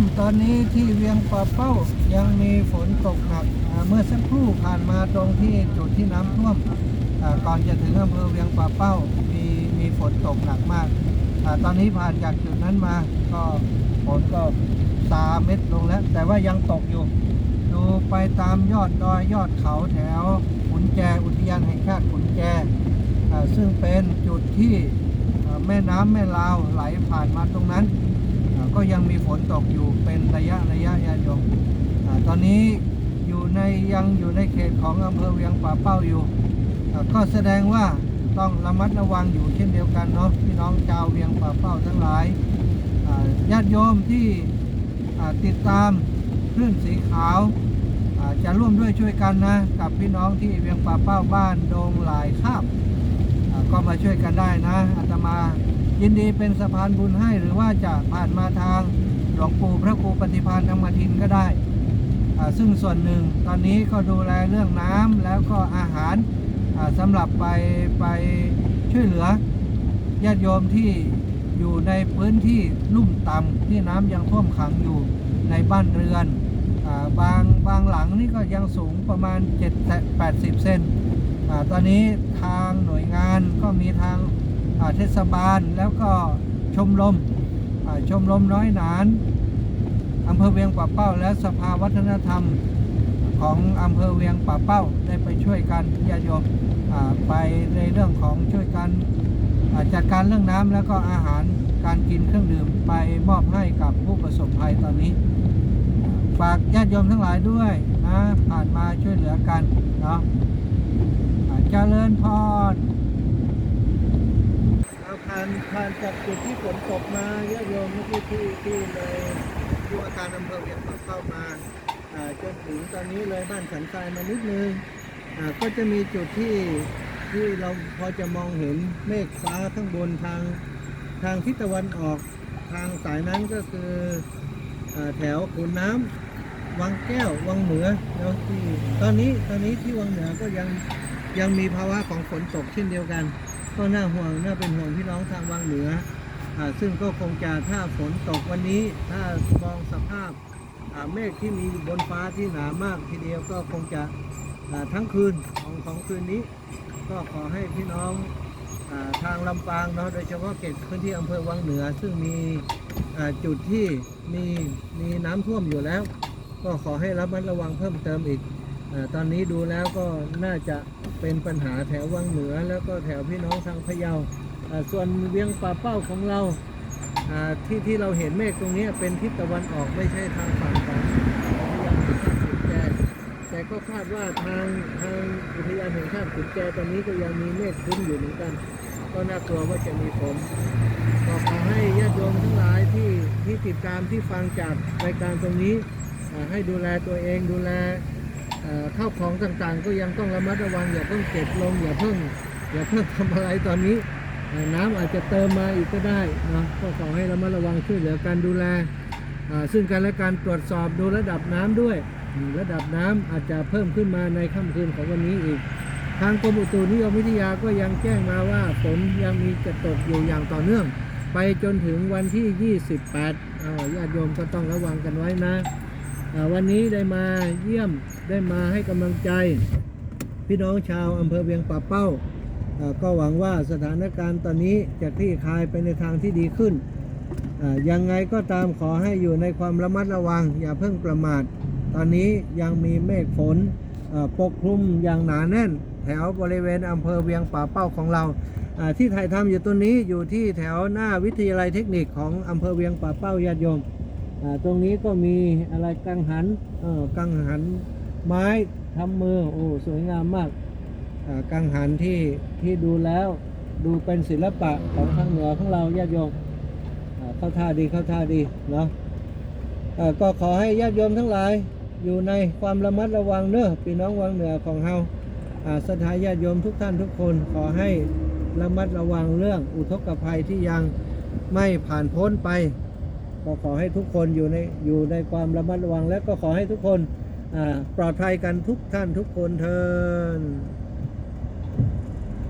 มตอนนี้ที่เวียงป่าเป้ายังมีฝนตกหนักเมื่อสักครู่ผ่านมาตรงที่จุดที่น้ำท่วมก่อนจะถึงอำเภอเวียงป่าเป้ามีมีฝนตกหนักมากอตอนนี้ผ่านจากจุดนั้นมาก็ฝนก็ตาเม็ดลงแล้ว แต่ว่ายังตกอยู่ ดูไปตามยอดดอยยอดเขาแถวขุนแจอุทยานแห่งชาติขุนแจอ่ซึ่งเป็นจุดที่แม่น้ำแม่ลาวไหลผ่านมาตรงนั้นอ่า ก็ยังมีฝนตกอยู่เป็นระยะระยะญาติโยมตอนนี้อยู่ในยังอยู่ในเขตของอำเภอเวียงป่าเป้าอยู่ ก็แสดงว่าต้องระมัดระวังอยู่เช่นเดียวกันเนาะพี่น้องชาวเวียงป่าเป้าทั้งหลายญาติโยมที่ติดตามคลื่นสีขาวจะร่วมด้วยช่วยกันนะ กับพี่น้องที่เวียงป่าเป้าบ้านโดงหลายข้าม ก็มาช่วยกันได้นะอาตมา ยินดีเป็นสะพานบุญให้หรือว่าจะผ่านมาทางหลวงปู่พระครูปฏิภาณธรรมทินก็ได้ ซึ่งส่วนหนึ่งตอนนี้ก็ดูแลเรื่องน้ำแล้วก็อาหารอ่าสำหรับไปไปช่วยเหลือญาติโยมที่อยู่ในพื้นที่ลุ่มต่ำที่น้ำยังท่วมขังอยู่ในบ้านเรือนอบางบางหลังนี่ก็ยังสูงประมาณ 7 80 เซน ตอนนี้ทางหน่วยงานก็มีทางาเทศบาลแล้วก็ชมรมชมรมน้อยหนานอำเภอเวียงป่าเป้า และสภาวัฒนธรรมของอำเภอเวียงป่าเป้าได้ไปช่วยกันญาติโยมไปในเรื่องของช่วยกันจัดการเรื่องน้ำแล้วก็อาหารการกินเครื่องดื่มไปมอบให้กับผู้ประสบภัยตอนนี้ ฝากญาติโยมทั้งหลายด้วยนะผ่านมาช่วยเหลือกันเนาะ เจริญพรเอาผ่านผ่านจากจุดที่ฝนตกมาญาติโยมเมื่อกี้ที่ที่เลยผู้อาการอำเภอเวียงป่าเข้ามาจนถึงตอนนี้เลยบ้านสันทรายมานิดนึงก็จะมีจุดที่ที่เราพอจะมองเห็นเมฆฟ้าข้างบนทางทางทิศตะวันออกทางสายนั้นก็คืออแถวขุนน้ำวังแก้ววังเหนือแล้วที่ตอนนี้ตอนนี้ที่วังเหนือก็ยัง ยังมีภาวะของฝนตกเช่นเดียวกัน ก็น่าห่วงน่าเป็นห่วงพี่น้องทางวังเหนืออซึ่งก็คงจะถ้าฝนตกวันนี้ ถ้ามองสภาพเมฆที่มีอยู่บนฟ้าที่หนามากทีเดียวก็คงจะทั้งคืนของของคืนนี้ ก็ขอให้พี่น้องอทางลำปางเนาะโดยเฉพาะเขตพื้นที่อำเภอวังเหนือ ซึ่งมีจุดที่มีมีน้ำท่วมอยู่แล้ว ก็ขอให้ระมัดระวังเพิ่มเติมอีก ตอนนี้ดูแล้วก็น่าจะเป็นปัญหาแถววังเหนือ แล้วก็แถวพี่น้องทางพะเยาส่วนเวียงป่าเป้าของเราที่ที่เราเห็นเมฆตรงนี้เป็นทิศตะวันออกไม่ใช่ทางฝั่งของอุทยานแห่งชาติขุนแจแต่ก็คาดว่าทางทางอุทยานแห่งชาติขุนแจตอนนี้ก็ยังมีเมฆครึ้มอยู่เหมือนกัน ก็น่ากลัวว่าจะมีฝนก็ขอให้ญาติโยมทั้งหลายที่ที่ติดตามที่ฟังจากรายการตรงนี้ให้ดูแลตัวเองดูแล ข้าวของต่างๆ ก็ยังต้องระมัดระวังอย่าเพิ่งเก็บลงอย่าเพิ่งอย่าเพิ่งทำอะไรตอนนี้น้ำอาจจะเติมมาอีกก็ได้นะก็ขอให้ระมัดระวังช่วยเหลือการดูแล ซึ่งกันและการตรวจสอบดูระดับน้ำด้วย ระดับน้ำอาจจะเพิ่มขึ้นมาในค่ำคืนของวันนี้อีก ทางกรมอุตุนิยมวิทยาก็ยังแจ้งมาว่าฝนยังมีจะตกอยู่อย่างต่อเนื่อง ไปจนถึงวันที่ 28อ่าญาติโยมก็ต้องระวังกันไว้นะ วันนี้ได้มาเยี่ยมได้มาให้กำลังใจ พี่น้องชาวอำเภอเวียงป่าเป้า ก็หวังว่าสถานการณ์ตอนนี้จะคลี่คลายไปในทางที่ดีขึ้น ยังไงก็ตามขอให้อยู่ในความระมัดระวัง อย่าเพิ่งประมาท ตอนนี้ยังมีเมฆฝนปกคลุมอย่างหนาแน่น แถวบริเวณอำเภอเวียงป่าเป้าของเราที่ถ่ายทำอยู่ตัวนี้อยู่ที่แถวหน้าวิทยาลัยเทคนิคของอำเภอเวียงป่าเป้าญาติโยม ตรงนี้ก็มีอะไรกังหันเออกังหันไม้ทำมือโอ้สวยงามมากอ่ากังหันที่ที่ดูแล้วดูเป็นศิลปะของทางเหนือของเราญาติโยมเข้าท่าดีเข้าท่าดีเนาะก็ขอให้ญาติโยมทั้งหลายอยู่ในความระมัดระวังเนอะพี่น้องวังเหนือของเฮาสถาญาติโยมทุกท่านทุกคนขอให้ระมัดระวังเรื่องอุทกภัยที่ยังไม่ผ่านพ้นไป ก็ขอให้ทุกคนอยู่ในอยู่ในความระมัดระวังและก็ขอให้ทุกคนปลอดภัยกันทุกท่านทุกคนเทิน